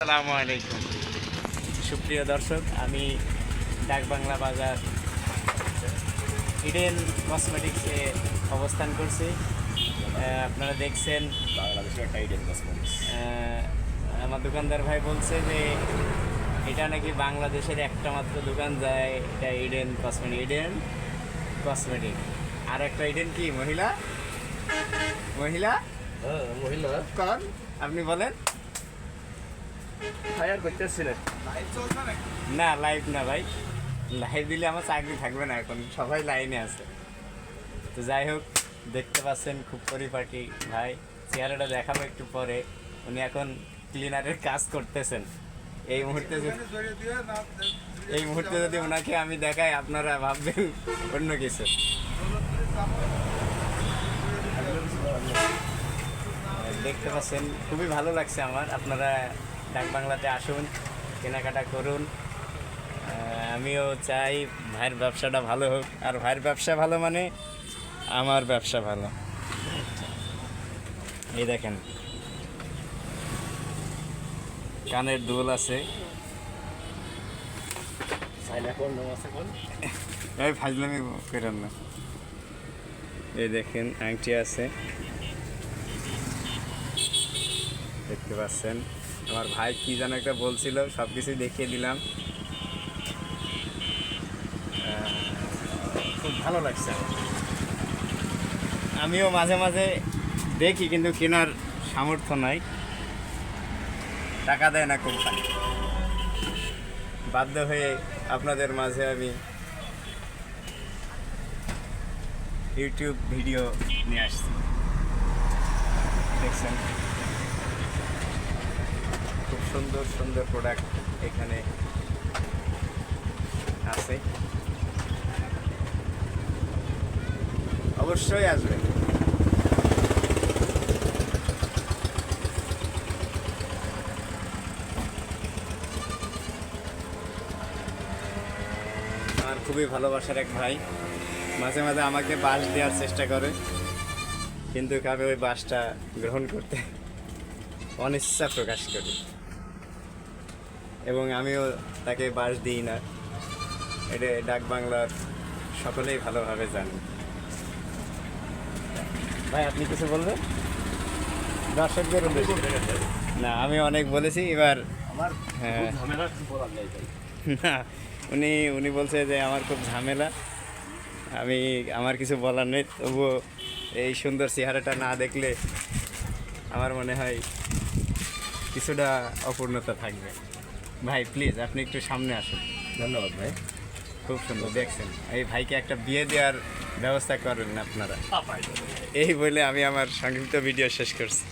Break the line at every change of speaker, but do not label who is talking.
আসসালামু আলাইকুম। সুপ্রিয় দর্শক আমি ডাকবাংলা বাজার ইডেন কসমেটিক্সে অবস্থান করছি। আপনারা দেখছেন
বাংলাদেশের একটা ইডেন কসমেটিক্স
আমার দোকানদার ভাই বলছে যে এটা নাকি বাংলাদেশের একটা মাত্র দোকান যায় এটা ইডেন কসমেটিক ইডেন কসমেটিক আর একটা ইডেন কি মহিলা? মহিলা?
হ্যাঁ মহিলা।
কন? আপনি বলেন।
ফায়ার করতেছিলেন।
না লাইভ না ভাই। লাইভ দিলে আমার চাকরি থাকবে না এখন সবাই লাইনে আছে। তো যাই হোক দেখতে পাচ্ছেন খুব পরিপাটি ভাই। চেহারাটা দেখাবো একটু পরে। উনি এখন ক্লিনারের কাজ করতেছেন। এই মুহূর্তে এই মুহূর্তে যদি ওনাকে আমি দেখাই আপনারা ভাববেন অন্য কিছু। দেখতে পাচ্ছেন খুবই ভালো লাগছে আমার। আপনারা ডাক বাংলাতে আসুন কেনাকাটা করুন। আমিও চাই ভাইয়ের ব্যবসাটা ভালো হোক। আর ভাইয়ের ব্যবসা ভালো মানে আমার ব্যবসা ভালো। এই দেখেন। কানের দোল আছে। এই ফাজলামি করেন না। এই দেখেন আংটি আছে। দেখতে পাচ্ছেন। আমার ভাই কি যেন একটা বলছিল সব কিছু দেখিয়ে দিলাম। খুব ভালো লাগছে। আমিও মাঝে মাঝে দেখি, কিন্তু কেনার সামর্থ্য নাই। টাকা দেয় না কোম্পানি বাধ্য হয়ে আপনাদের মাঝে আমি ইউটিউব ভিডিও নিয়ে আসছি। দেখছেন? সুন্দর সুন্দর প্রোডাক্ট এখানে আছে। অবশ্যই আসবে। আমার খুবই ভালোবাসার এক ভাই, মাঝে মাঝে আমাকে বাস দেওয়ার চেষ্টা করে, কিন্তু আমি ওই বাসটা গ্রহণ করতে অনিচ্ছা প্রকাশ করি। এবং আমিও তাকে বাস দিই না। এটা ডাক বাংলার সকলেই ভালোভাবে জানি। ভাই আপনি কিছু বলবেন? দর্শকদের না আমি অনেক বলেছি এবার হ্যাঁ। না উনি উনি বলছে যে আমার খুব ঝামেলা। আমি আমার কিছু বলার নেই তবুও এই সুন্দর চেহারাটা না দেখলে আমার মনে হয় কিছুটা অপূর্ণতা থাকবে। ভাই প্লিজ আপনি একটু সামনে আসুন।
ধন্যবাদ ভাই।
খুব সুন্দর দেখছেন? এই ভাইকে একটা বিয়ে দেওয়ার ব্যবস্থা করেন আপনারা। এই বলে আমি আমার সংক্ষিপ্ত ভিডিও শেষ করছি।